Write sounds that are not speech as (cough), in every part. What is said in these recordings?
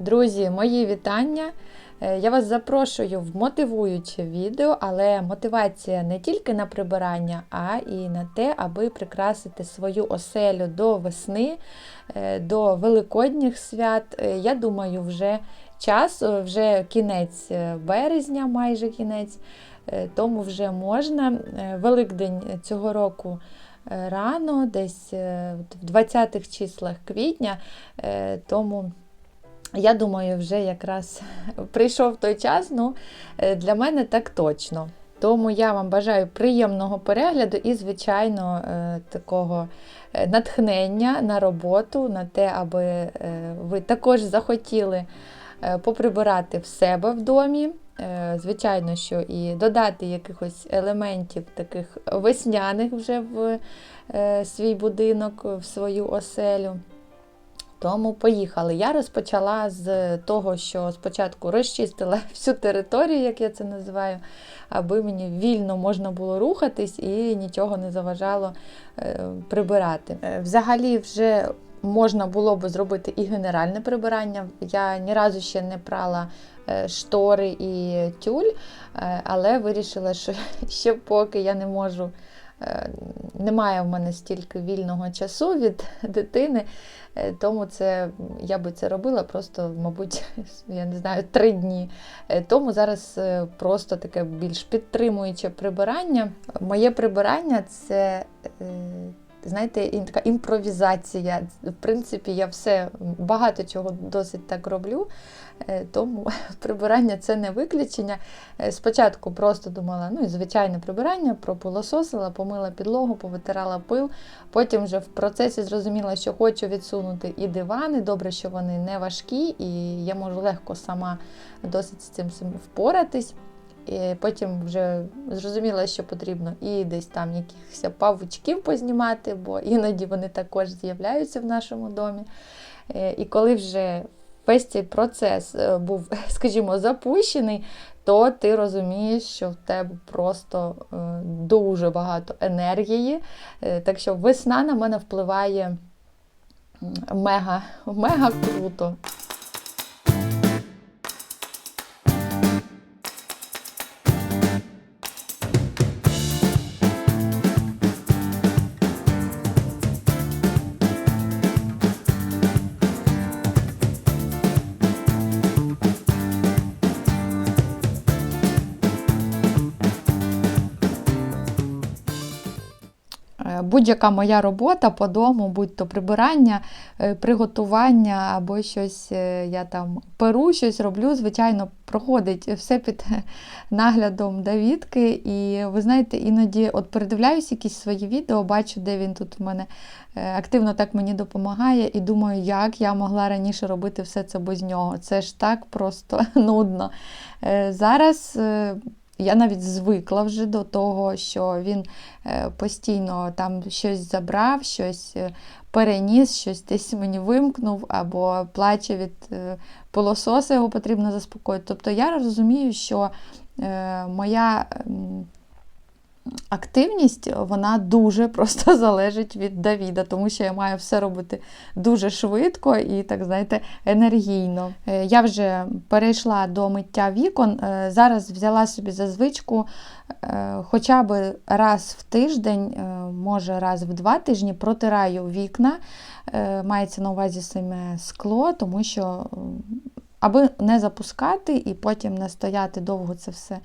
Друзі, мої вітання! Е, Я вас запрошую в мотивуюче відео, але мотивація не тільки на прибирання, а і на те, аби прикрасити свою оселю до весни, е, до великодніх свят. Е, Я думаю, вже час, вже кінець березня, майже кінець, тому вже можна. Великдень цього року рано, десь в 20-х числах квітня, тому. Я думаю, вже якраз прийшов той час, ну е, для мене так точно. Тому я вам бажаю приємного перегляду і, звичайно, е, такого е, натхнення на роботу, на те, аби ви також захотіли поприбирати в себе в домі. Звичайно, що і додати якихось елементів таких весняних вже в свій будинок, в свою оселю. Тому поїхали. Я розпочала з того, що спочатку розчистила (laughs) всю територію, як я це називаю, аби мені вільно можна було рухатись і нічого не заважало е, прибирати. Е, Взагалі, вже можна було би зробити і генеральне прибирання. Я ні разу ще не прала е, штори і тюль, але вирішила, що (laughs) ще поки я не можу. Немає в мене стільки вільного часу від (laughs) дитини, Тому це я би це робила просто, мабуть, (laughs) я не знаю, три дні. Е, Тому зараз е, просто таке більш підтримуюче прибирання. Моє прибирання це. Знаєте, така імпровізація. В принципі, я все багато чого досить так роблю, е, тому (laughs) прибирання це не виключення. Е, Спочатку просто думала, ну і звичайне прибирання, пропилососила, помила підлогу, повитирала пил. Потім вже в процесі зрозуміла, що хочу відсунути і дивани. Добре, що вони не важкі, і я можу легко сама досить з цим впоратись. І потім вже зрозуміла, що потрібно і десь там якихось павучків познімати, бо іноді вони також з'являються в нашому домі. Е, І коли вже весь цей процес е, був, (laughs) скажімо, запущений, то ти розумієш, що в тебе просто е, дуже багато енергії. Так що весна на мене впливає мега, мега круто. Будь-яка моя робота по дому, будь то прибирання, е, приготування або щось е, я там перу, щось роблю, звичайно, проходить все під (laughs) наглядом Давідки. І ви знаєте, іноді от передивляюсь якісь свої відео, бачу, де він тут в мене е, активно так мені допомагає, і думаю, як я могла раніше робити все це без нього. Це ж так просто (laughs) нудно. Зараз. Я навіть звикла вже до того, що він е, постійно там щось забрав, щось е, переніс, щось десь мені вимкнув, або плаче від е, пилососа, його потрібно заспокоїти. Тобто я розумію, що моя активність вона дуже просто (laughs) залежить від Давіда, тому що я маю все робити дуже швидко і, так знаєте, енергійно. Е, Я вже перейшла до миття вікон. Е, Зараз взяла собі за звичку е, хоча б раз в тиждень, може раз в два тижні протираю вікна. Мається на увазі саме скло, тому що. Аби не запускати і потім не стояти довго це все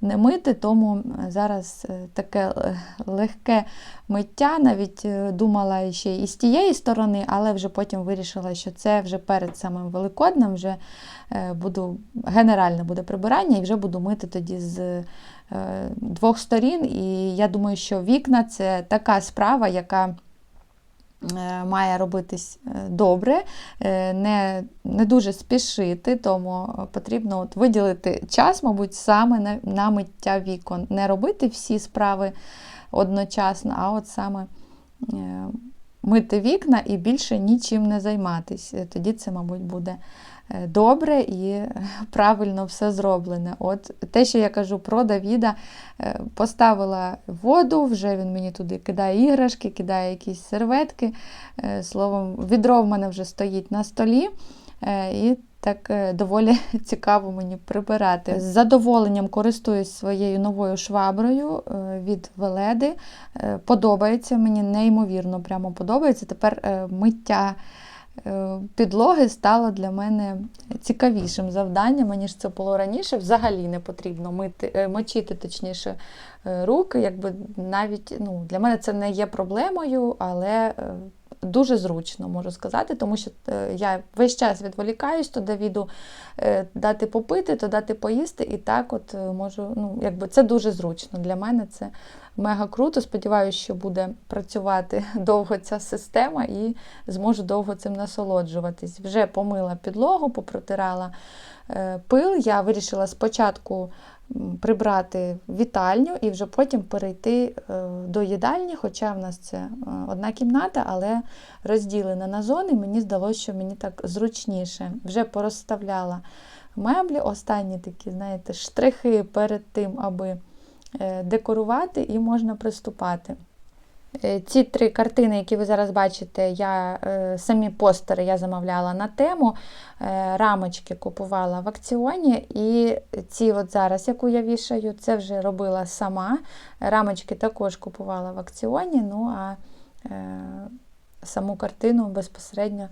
не мити, тому е, зараз е, таке е, легке миття. Навіть думала ще і з тієї сторони, але вже потім вирішила, що це вже перед самим Великоднем вже буду генеральне буде прибирання і вже буду мити тоді з двох сторін. І я думаю, що вікна це така справа, яка. Е, Має робитись е, добре, е, не, не дуже спішити, тому потрібно от виділити час, мабуть, саме на, на миття вікон. Не робити всі справи одночасно, а от саме мити вікна і більше нічим не займатися. Тоді це, мабуть, буде добре і е, правильно все зроблене. От те, що я кажу про Давіда, е, поставила воду, вже він мені туди кидає іграшки, кидає якісь серветки. Е, Словом, відро в мене вже стоїть на столі. Е, І так е, доволі (laughs) цікаво мені прибирати. З задоволенням користуюсь своєю новою шваброю е, від Веледи. Е, Подобається мені неймовірно, прямо подобається. Тепер е, миття е, підлоги стало для мене цікавішим завданням, ніж це було раніше. Взагалі не потрібно мити, е, мочити точніше е, руки. Якби навіть ну, для мене це не є проблемою, але е, дуже зручно можу сказати, тому що е, я весь час відволікаюсь, то Давіду е, дати попити, то дати поїсти, і так от е, можу. Ну, якби це дуже зручно. Для мене це мега круто. Сподіваюся, що буде працювати (laughs) довго ця система і зможу довго цим насолоджуватись. Вже помила підлогу, попротирала пил. Я вирішила спочатку прибрати вітальню і вже потім перейти е, до їдальні, хоча в нас це е, одна кімната, але розділена на зони. Мені здалося, що мені так зручніше. Вже порозставляла меблі, останні такі, знаєте, штрихи перед тим, аби е, декорувати, і можна приступати. Е, Ці три картини, які ви зараз бачите, я е, самі постери я замовляла на тему. е, Рамочки купувала в акціоні. І ці от зараз, яку я вішаю, це вже робила сама. Рамочки також купувала в акціоні. Ну а саму картину безпосередньо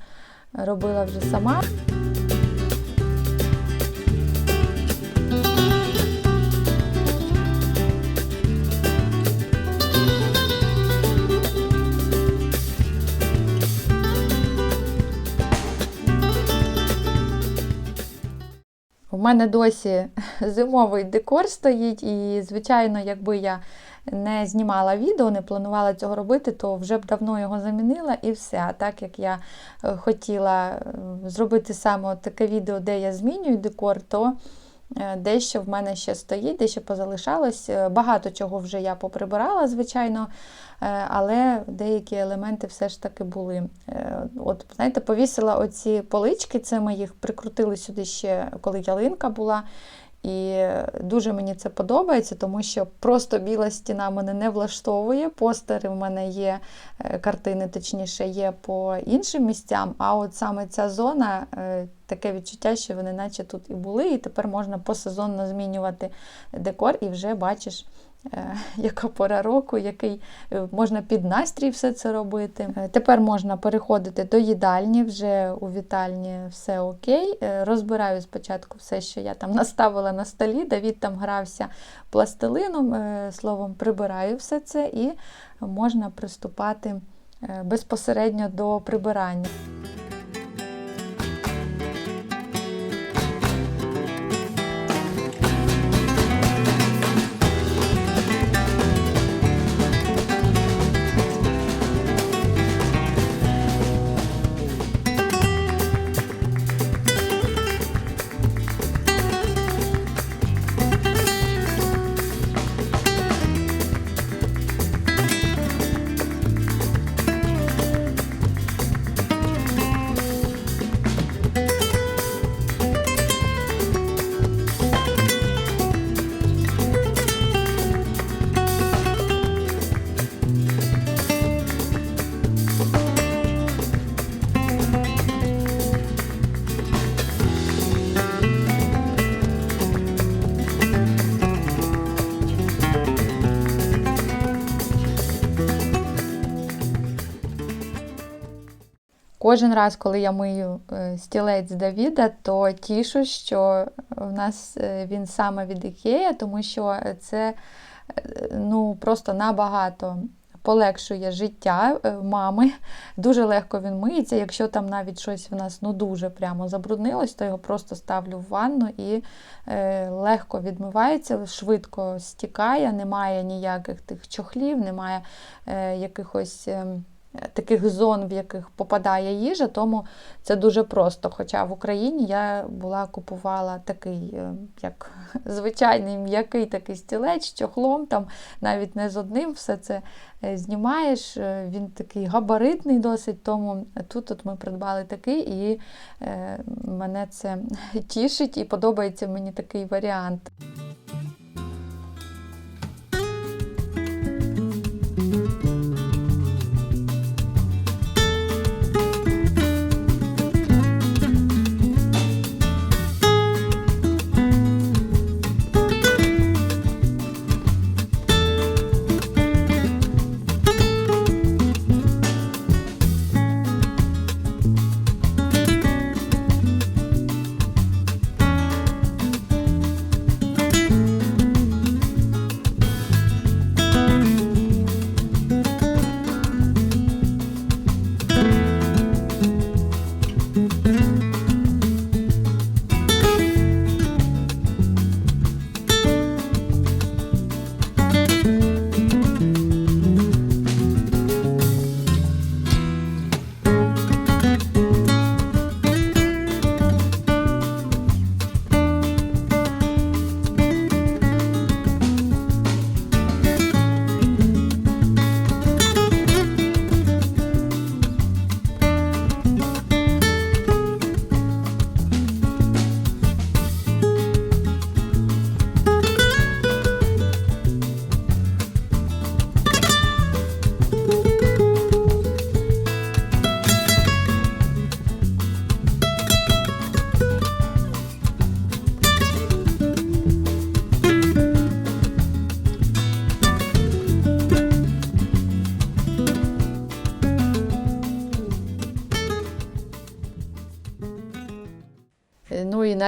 робила вже сама. Мене досі (laughs) зимовий декор стоїть, і, звичайно, якби я не знімала відео, не планувала цього робити, то вже б давно його замінила і все. Так як я е, хотіла е, зробити саме таке відео, де я змінюю декор, то дещо в мене ще стоїть, дещо позалишалось. Е, Багато чого вже я поприбирала, звичайно, е, але деякі елементи все ж таки були. Е, От, знаєте, повісила оці полички, це ми їх прикрутили сюди ще, коли ялинка була. І дуже мені це подобається, тому що просто біла стіна мене не влаштовує. Постери в мене є, е, картини, точніше, є по іншим місцям. А от саме ця зона, е, таке відчуття, що вони наче тут і були, і тепер можна посезонно змінювати декор, і вже бачиш. Е, Яка пора року, який е, можна під настрій все це робити. Е, Тепер можна переходити до їдальні, вже у вітальні все окей. Розбираю спочатку все, що я там наставила на столі. Давід там грався пластилином, словом, прибираю все це і можна приступати безпосередньо до прибирання. Кожен раз, коли я мию е, стілець Давіда, то тішу, що в нас е, він саме від Ікея, тому що це е, ну, просто набагато полегшує життя мами. Дуже легко він миється. Якщо там навіть щось в нас ну, дуже прямо забруднилось, то його просто ставлю в ванну і легко відмивається, швидко стікає, немає ніяких тих чохлів, немає якихось. Ем, таких зон, в яких попадає їжа, тому це дуже просто. Хоча в Україні я була купувала такий, е, як (laughs) звичайний м'який такий стілець чохлом, там навіть не з одним все це е, знімаєш. Е, Він такий габаритний досить, тому тут от ми придбали такий, і е, мене це (laughs) тішить і подобається мені такий варіант.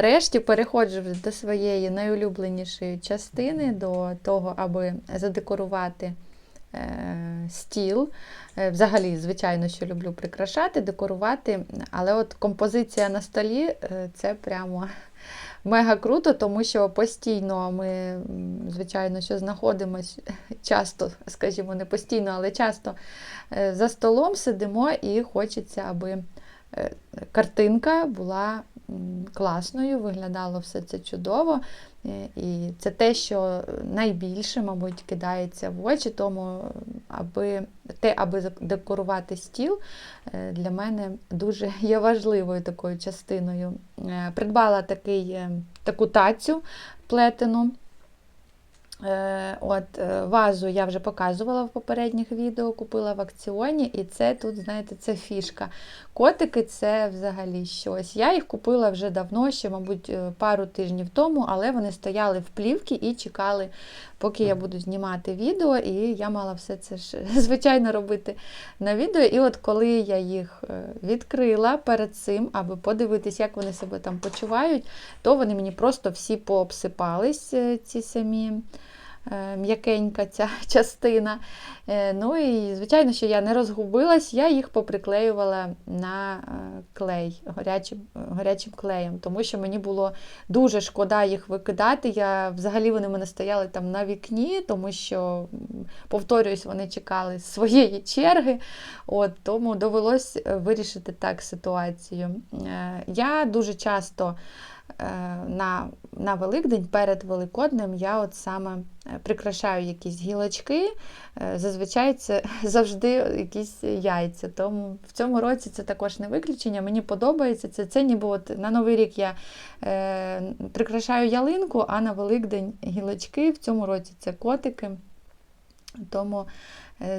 Нарешті переходжу до своєї найулюбленішої частини, до того, аби задекорувати е, стіл. Е, Взагалі, звичайно, що люблю прикрашати, декорувати, але от композиція на столі е, це прямо мега круто, тому що постійно ми, звичайно, що знаходимося часто, скажімо, не постійно, але часто за столом сидимо і хочеться, аби картинка була класною, виглядало все це чудово. Е, І це те, що найбільше, мабуть, кидається в очі, тому аби те, аби декорувати стіл, е, для мене дуже (laughs) є важливою такою частиною. Е, Придбала такий, е, таку тацю плетену. Е, От, е, вазу я вже показувала в попередніх відео, купила в акціоні, і це тут, знаєте, це фішка. Котики це взагалі щось. Я їх купила вже давно, ще, мабуть, е, пару тижнів тому, але вони стояли в плівки і чекали, поки я буду знімати відео, і я мала все це ж, (laughs) звичайно, робити на відео. І от коли я їх відкрила перед цим, аби подивитись, як вони себе там почувають, то вони мені просто всі пообсипались, ці самі м'якенька ця (laughs) частина. Е, Ну і, звичайно, що я не розгубилась, я їх поприклеювала на е, клей гарячим, гарячим клеєм, тому що мені було дуже шкода їх викидати. Я, Взагалі вони мене стояли там на вікні, тому що, повторююсь, вони чекали своєї черги. От, Тому довелось е, вирішити так ситуацію. Е, Я дуже часто е, на, на Великдень перед Великоднем я от саме е, прикрашаю якісь гілочки. Е, Зазвичай це (laughs) завжди якісь яйця. Тому в цьому році це також не виключення. Мені подобається це. Це ніби от на Новий рік я е, прикрашаю ялинку, а на Великдень гілочки. В цьому році це котики. Тому е,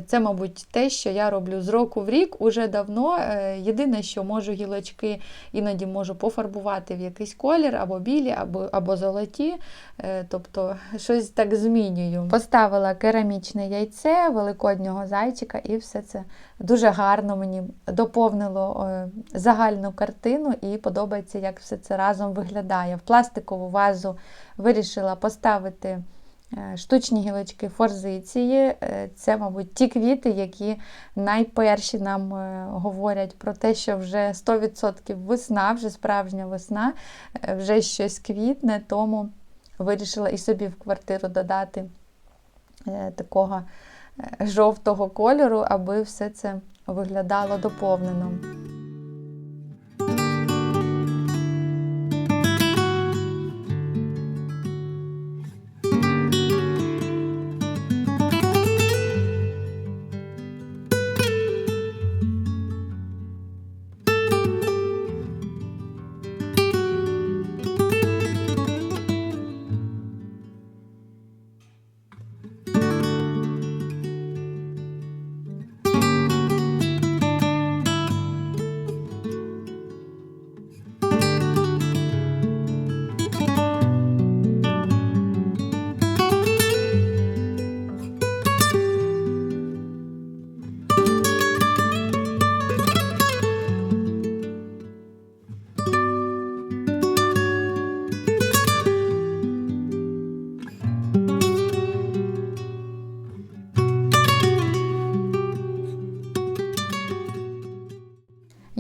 це, мабуть, те, що я роблю з року в рік уже давно. Е, Єдине, що можу гілочки іноді можу пофарбувати в якийсь колір, або білі, або, або золоті. Е, Тобто щось так змінюю. Поставила керамічне яйце великоднього зайчика, і все це дуже гарно мені доповнило е, загальну картину і подобається, як все це разом виглядає. В пластикову вазу вирішила поставити. Е, Штучні гілочки форзиції е, це, мабуть, ті квіти, які найперші нам е, говорять про те, що вже 100% весна, вже справжня весна, вже щось квітне, тому вирішила і собі в квартиру додати такого жовтого кольору, аби все це виглядало доповнено.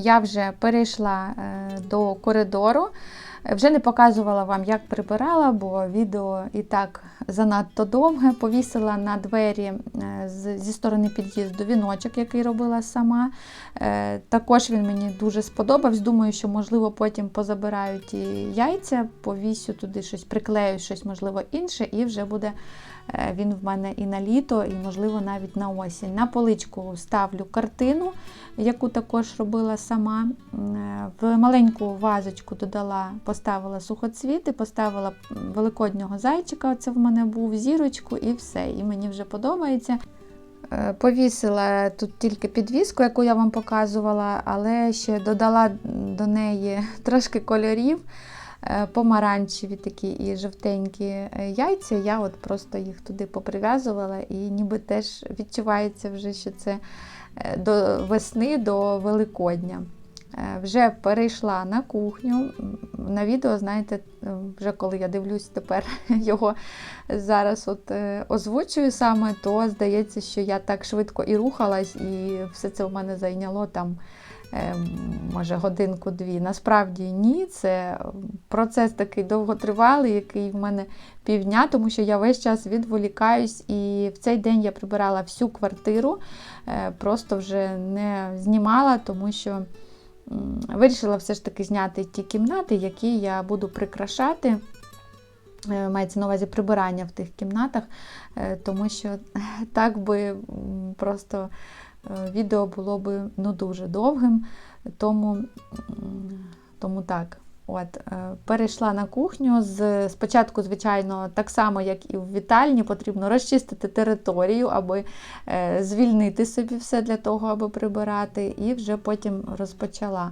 Я вже перейшла е, до коридору. Вже не показувала вам, як прибирала, бо відео і так занадто довге. Повісила на двері е, зі сторони під'їзду віночок, який робила сама. Е, Також він мені дуже сподобався. Думаю, що можливо потім позабираю ті яйця, повісю туди щось, приклею щось, можливо, інше, і вже буде він в мене і на літо, і, можливо, навіть на осінь. На поличку ставлю картину, яку також робила сама. Е, В маленьку вазочку додала, поставила сухоцвіти, поставила великоднього зайчика. Оце в мене був зірочку, і все. І мені вже подобається. Е, Повісила тут тільки підвіску, яку я вам показувала, але ще додала до неї (laughs) трошки кольорів. Е, Помаранчеві такі і жовтенькі е, яйця. Я от просто їх туди поприв'язувала, і ніби теж відчувається вже, що це е, до весни, до Великодня. Вже перейшла на кухню. На відео, знаєте, вже коли я дивлюсь тепер (laughs) його зараз от озвучую саме, то здається, що я так швидко і рухалась, і все це в мене зайняло там. Е, Може, годинку-дві. Насправді ні, це процес такий довготривалий, який в мене півдня, тому що я весь час відволікаюсь, і в цей день я прибирала всю квартиру, е, просто вже не знімала, тому що вирішила все ж таки зняти ті кімнати, які я буду прикрашати. Е, Мається на увазі прибирання в тих кімнатах, тому що (laughs) так би просто відео було би ну, дуже довгим. Тому, тому так. От, е, перейшла на кухню. З, спочатку, звичайно, так само, як і в вітальні, потрібно розчистити територію, аби е, звільнити собі все для того, аби прибирати, і вже потім розпочала.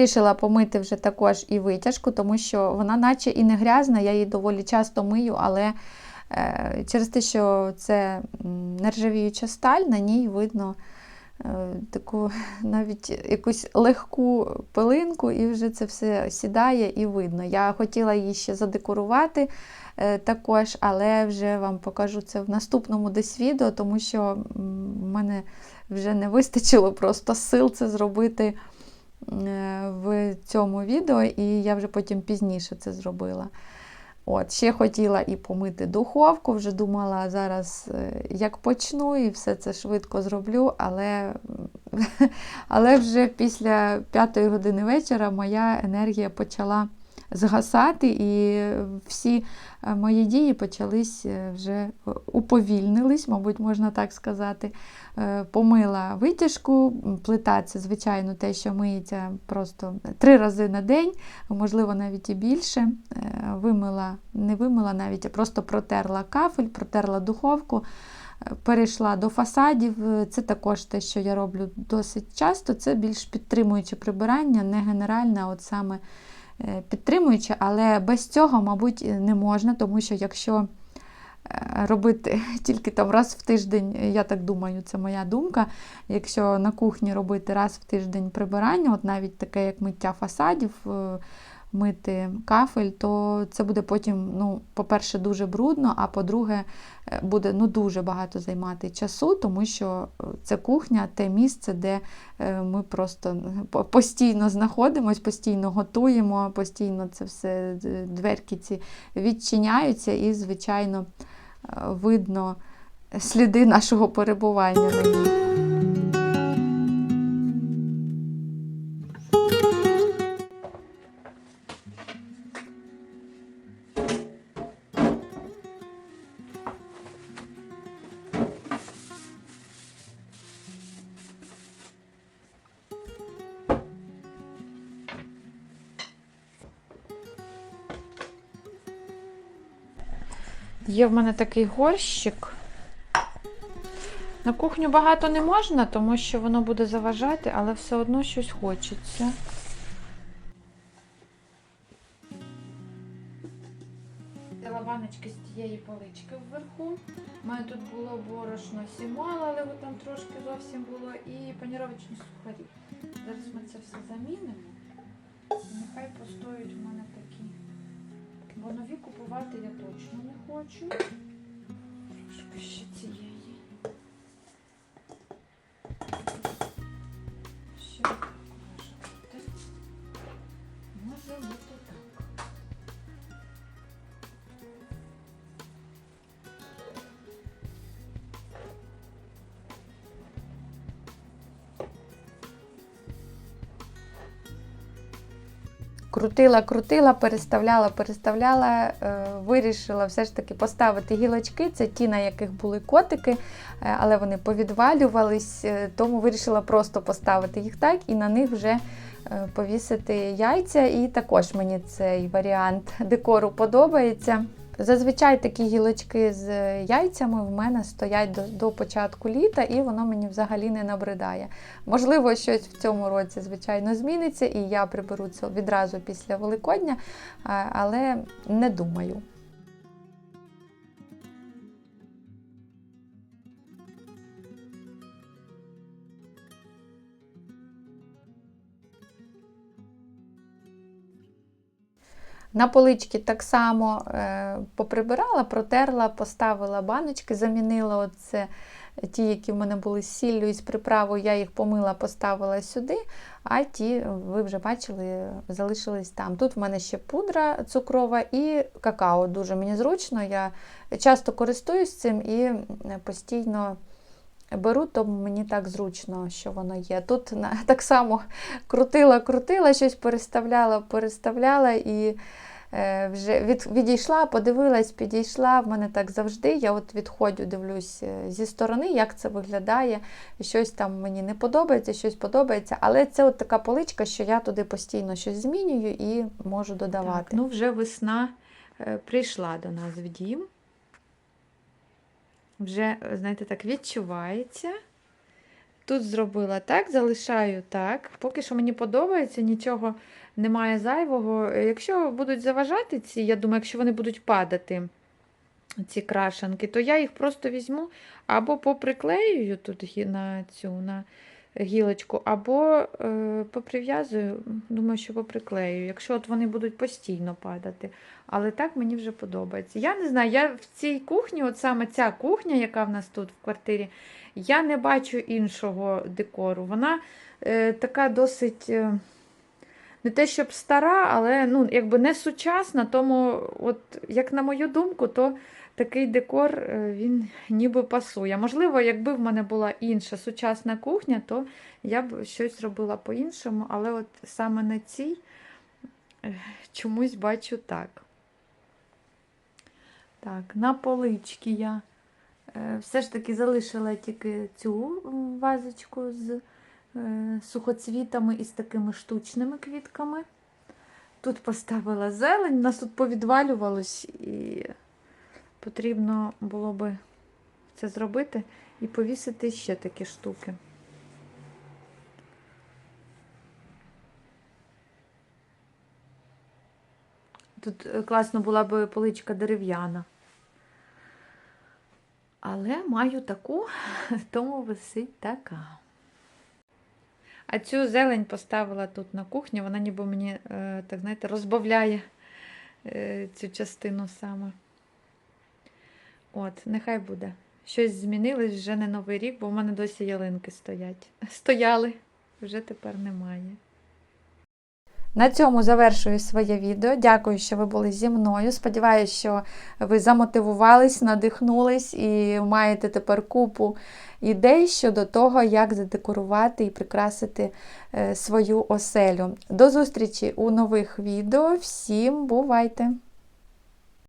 Вирішила помити вже також і витяжку, тому що вона наче і не грязна, я її доволі часто мию, але е, через те, що це нержавіюча сталь, на ній видно е, таку (laughs) навіть якусь легку пилинку, і вже це все сідає і видно. Я хотіла її ще задекорувати е, також, але вже вам покажу це в наступному десь відео, тому що в мене вже не вистачило просто сил це зробити в цьому відео, і я вже потім пізніше це зробила. От, Ще хотіла і помити духовку, вже думала зараз, е, як почну, і все це швидко зроблю, але, (laughs) але вже після п'ятої години вечора моя енергія почала згасати, і всі е, мої дії почались е, вже уповільнились, мабуть, можна так сказати. Е, Помила витяжку, плита це, звичайно, те, що миється просто три рази на день, можливо, навіть і більше. Е, Вимила, не вимила навіть, а просто протерла кафель, протерла духовку. е, Перейшла до фасадів. Е, Це також те, що я роблю досить часто. Це більш підтримуюче прибирання, не генеральне, а от саме е, підтримуюче, але без цього, мабуть, не можна, тому що якщо е, робити (laughs) тільки там раз в тиждень, я так думаю, це моя думка. Якщо на кухні робити раз в тиждень прибирання, от навіть таке, як миття фасадів, е, мити кафель, то це буде потім, ну, по-перше, дуже брудно, а по-друге, е, буде ну, дуже багато займати часу, тому що е, це кухня, те місце, де е, ми просто постійно знаходимося, постійно готуємо, постійно це все дверки ці відчиняються, і, звичайно, видно сліди нашого перебування на ній. Є в мене такий горщик. На кухню багато не можна, тому що воно буде заважати, але все одно щось хочеться. Взяла баночки з тієї полички вверху. У мене тут було борошно сімала, але там трошки зовсім було, і паніровочні сухарі. Зараз ми це все замінимо. Нехай постоять у мене такі. Бо нові купувати я точно не хочу. Ще Крутила, крутила, переставляла, переставляла, е, вирішила все ж таки поставити гілочки. Це ті, на яких були котики, е, але вони повідвалювались, е, тому вирішила просто поставити їх так і на них вже повісити яйця. І також мені цей варіант декору подобається. Зазвичай такі гілочки з яйцями в мене стоять до, до початку літа, і воно мені взагалі не набридає. Можливо, щось в цьому році, звичайно, зміниться, і я приберу це відразу після Великодня, але не думаю. На полички так само е, поприбирала, протерла, поставила баночки, замінила оце, ті, які в мене були з сіллю і з приправою, я їх помила, поставила сюди, а ті, ви вже бачили, залишились там. Тут в мене ще пудра цукрова і какао. Дуже мені зручно. Я часто користуюсь цим і е, постійно беру, то мені так зручно, що воно є. Тут (laughs) так само крутила, крутила, щось переставляла, переставляла і е, вже від, відійшла, подивилась, підійшла. В мене так завжди. Я от відходжу, дивлюсь е, зі сторони, як це виглядає. Щось там мені не подобається, щось подобається. Але це от така поличка, що я туди постійно щось змінюю і можу додавати. Так, ну вже весна е, прийшла до нас в дім. Вже, е, знаєте, так відчувається. Тут зробила так, залишаю так. Поки що мені подобається, нічого немає зайвого. Е, Якщо будуть заважати ці, я думаю, якщо вони будуть падати, ці крашанки, то я їх просто візьму або поприклеюю тут на цю на гілочку, або е, поприв'язую. Думаю, що поприклею, якщо от вони будуть постійно падати. Але так мені вже подобається. Я не знаю, я в цій кухні, от саме ця кухня, яка в нас тут в квартирі, я не бачу іншого декору. Вона е, така досить. Е, не те, щоб стара, але ну, якби не сучасна, тому, от, як на мою думку, то такий декор е, він ніби пасує. Можливо, якби в мене була інша сучасна кухня, то я б щось робила по-іншому, але от саме на цій е, чомусь бачу так. Так, на полички я е, все ж таки залишила тільки цю вазочку з сухоцвітами і з такими штучними квітками. Тут поставила зелень, у нас тут повідвалювалось, і потрібно було би це зробити і повісити ще такі штуки. Тут е, класно була б поличка дерев'яна. Але маю таку, (laughs) тому висить така. А цю зелень поставила тут на кухні, вона ніби мені, е, так знаєте, розбавляє е, цю частину саме. От, нехай буде. Щось змінилось вже не новий рік, бо в мене досі ялинки стоять. (laughs) Стояли, вже тепер немає. На цьому завершую своє відео. Дякую, що ви були зі мною. Сподіваюся, що ви замотивувались, надихнулись і маєте тепер купу ідей щодо того, як задекорувати і прикрасити е, свою оселю. До зустрічі у нових відео. Всім бувайте!